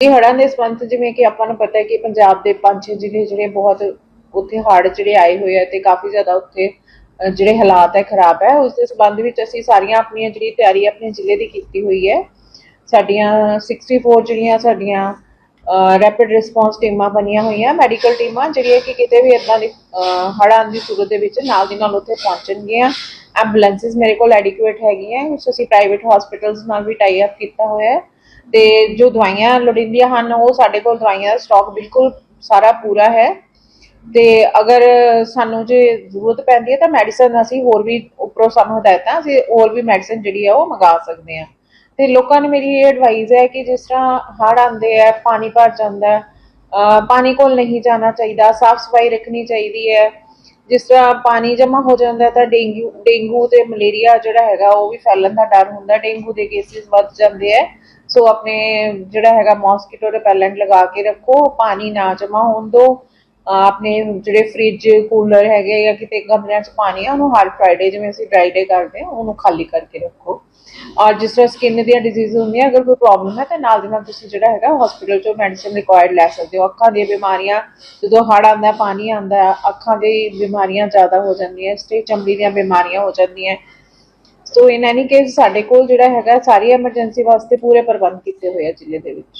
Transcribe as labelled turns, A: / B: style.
A: ਇਹ ਹੜ੍ਹਾਂ ਦੇ ਸੰਬੰਧ ਜਿਵੇਂ ਕਿ ਆਪਾਂ ਨੂੰ ਪਤਾ ਹੈ ਕਿ ਪੰਜਾਬ ਦੇ ਪੰਜ ਛੇ ਜ਼ਿਲ੍ਹੇ ਜਿਹੜੇ ਬਹੁਤ ਉੱਥੇ ਹੜ੍ਹ ਜਿਹੜੇ ਆਏ ਹੋਏ ਆ ਤੇ ਕਾਫੀ ਜ਼ਿਆਦਾ ਉੱਥੇ ਅ, ਜਿਹੜੇ ਹਾਲਾਤ ਹੈ ਖਰਾਬ ਹੈ ਉਸ ਦੇ ਸੰਬੰਧ ਵਿੱਚ ਅਸੀਂ ਸਾਰੀਆਂ ਆਪਣੀਆਂ ਜਿਹੜੀ ਤਿਆਰੀ ਆਪਣੇ ਜ਼ਿਲ੍ਹੇ ਦੀ ਕੀਤੀ ਹੋਈ ਹੈ। ਸਾਡੀਆਂ 64 ਜਿਹੜੀਆਂ ਸਾਡੀਆਂ ਰੈਪਿਡ ਰਿਸਪੌਂਸ ਟੀਮਾਂ ਬਣੀਆਂ ਹੋਈਆਂ ਮੈਡੀਕਲ ਟੀਮਾਂ ਜਿਹੜੀਆਂ ਕਿ ਕਿਤੇ ਵੀ ਇਦਾਂ ਦੀ ਅ, ਹੜ੍ਹ ਦੀ ਸੂਰਤ ਦੇ ਵਿੱਚ ਨਾਲ ਦੀ ਨਾਲ ਉੱਥੇ ਪਹੁੰਚਣਗੀਆਂ। ਐਂਬੂਲੈਂਸਸ ਮੇਰੇ ਕੋਲ ਐਡਿਕੁਏਟ ਹੈਗੀਆਂ ਉਸ ਅਸੀਂ ਪ੍ਰਾਈਵੇਟ ਹਸਪੀਟਲਸ ਨਾਲ ਵੀ ਟਾਈ ਅਪ ਕੀਤਾ ਹੋਇਆ ਹੈ। ਤੇ ਜੋ ਦਵਾਈਆਂ ਲੋੜੀਂਦੀਆਂ ਹਨ, ਉਹ ਸਾਡੇ ਕੋਲ ਦਵਾਈਆਂ ਦਾ ਸਟਾਕ ਬਿਲਕੁਲ ਸਾਰਾ ਪੂਰਾ ਹੈ। ਤੇ ਅਗਰ ਸਾਨੂੰ ਜੇ ਜ਼ਰੂਰਤ ਪੈਂਦੀ ਹੈ, ਤਾਂ ਮੈਡੀਸਨ ਅਸੀਂ ਹੋਰ ਵੀ ਉੱਪਰੋਂ ਸਾਨੂੰ ਹਦਾਇਤਾਂ, ਅਸੀਂ ਹੋਰ ਵੀ ਮੈਡੀਸਨ ਜਿਹੜੀ ਆ, ਉਹ ਮੰਗਾ ਸਕਦੇ ਹਾਂ। ਤੇ ਲੋਕਾਂ ਨੂੰ ਮੇਰੀ ਇਹ ਐਡਵਾਈਸ ਹੈ ਕਿ ਜਿਸ ਤਰ੍ਹਾਂ ਹੜ੍ਹ ਆਉਂਦੇ ਆ, ਪਾਣੀ ਭਰ ਜਾਂਦਾ ਪਾਣੀ ਕੋਲ ਨਹੀਂ ਜਾਣਾ ਚਾਹੀਦਾ, ਸਾਫ਼ ਸਫ਼ਾਈ ਰੱਖਣੀ ਚਾਹੀਦੀ ਹੈ ਜਿਸ ਤਰ੍ਹਾਂ ਪਾਣੀ ਜਮ੍ਹਾਂ ਹੋ ਜਾਂਦਾ ਤਾਂ ਡੇਂਗੂ ਡੇਂਗੂ ਤੇ ਮਲੇਰੀਆ ਜਿਹੜਾ ਹੈਗਾ ਉਹ ਵੀ ਫੈਲਣ ਦਾ ਡਰ ਹੁੰਦਾ। ਡੇਂਗੂ ਦੇ ਕੇਸਿਸ ਵੱਧ ਜਾਂਦੇ ਆ ਸੋ ਆਪਣੇ ਜਿਹੜਾ ਹੈਗਾ ਮੌਸਕੀਟੋ ਰਿਪੈਲੈਂਟ ਲਗਾ ਕੇ ਰੱਖੋ। ਪਾਣੀ ਨਾ ਜਮ੍ਹਾਂ ਹੋਣ ਦਿਓ ਆਪਣੇ ਜਿਹੜੇ ਫ੍ਰਿਜ ਕੂਲਰ ਹੈਗੇ ਜਾਂ ਕਿਤੇ ਕਮਰਿਆਂ 'ਚ ਪਾਣੀ ਆ, ਉਹਨੂੰ ਹਰ ਫਰਾਈਡੇ ਜਿਵੇਂ ਅਸੀਂ ਡਰਾਈ ਡੇ ਕਰਦੇ ਹਾਂ ਉਹਨੂੰ ਖਾਲੀ ਕਰਕੇ ਰੱਖੋ। ਔਰ ਜਿਸ ਤਰ੍ਹਾਂ ਸਕਿਨ ਦੀਆਂ ਡਿਜ਼ੀਜ਼ ਹੁੰਦੀਆਂ, ਅਗਰ ਕੋਈ ਪ੍ਰੋਬਲਮ ਹੈ ਤਾਂ ਨਾਲ ਦੀ ਨਾਲ ਤੁਸੀਂ ਜਿਹੜਾ ਹੈਗਾ ਹਸਪੀਟਲ 'ਚੋਂ ਮੈਡੀਸਿਨ ਰਿਕੁਆਇਰਡ ਲੈ ਸਕਦੇ ਹੋ। ਅੱਖਾਂ ਦੀਆਂ ਬਿਮਾਰੀਆਂ, ਜਦੋਂ ਹੜ੍ਹ ਆਉਂਦਾ, ਪਾਣੀ ਆਉਂਦਾ, ਅੱਖਾਂ ਦੀ ਬਿਮਾਰੀਆਂ ਜ਼ਿਆਦਾ ਹੋ ਜਾਂਦੀਆਂ, ਇਸ ਤੇ ਚਮੜੀ ਦੀਆਂ ਬਿਮਾਰੀਆਂ ਹੋ ਜਾਂਦੀਆਂ। ਸੋ ਇਨ ਐਨੀ ਕੇਸ ਸਾਡੇ ਕੋਲ ਜਿਹੜਾ ਹੈਗਾ, ਸਾਰੀ ਐਮਰਜੈਂਸੀ ਵਾਸਤੇ ਪੂਰੇ ਪ੍ਰਬੰਧ ਕੀਤੇ ਹੋਏ ਆ ਜ਼ਿਲ੍ਹੇ ਦੇ ਵਿੱਚ।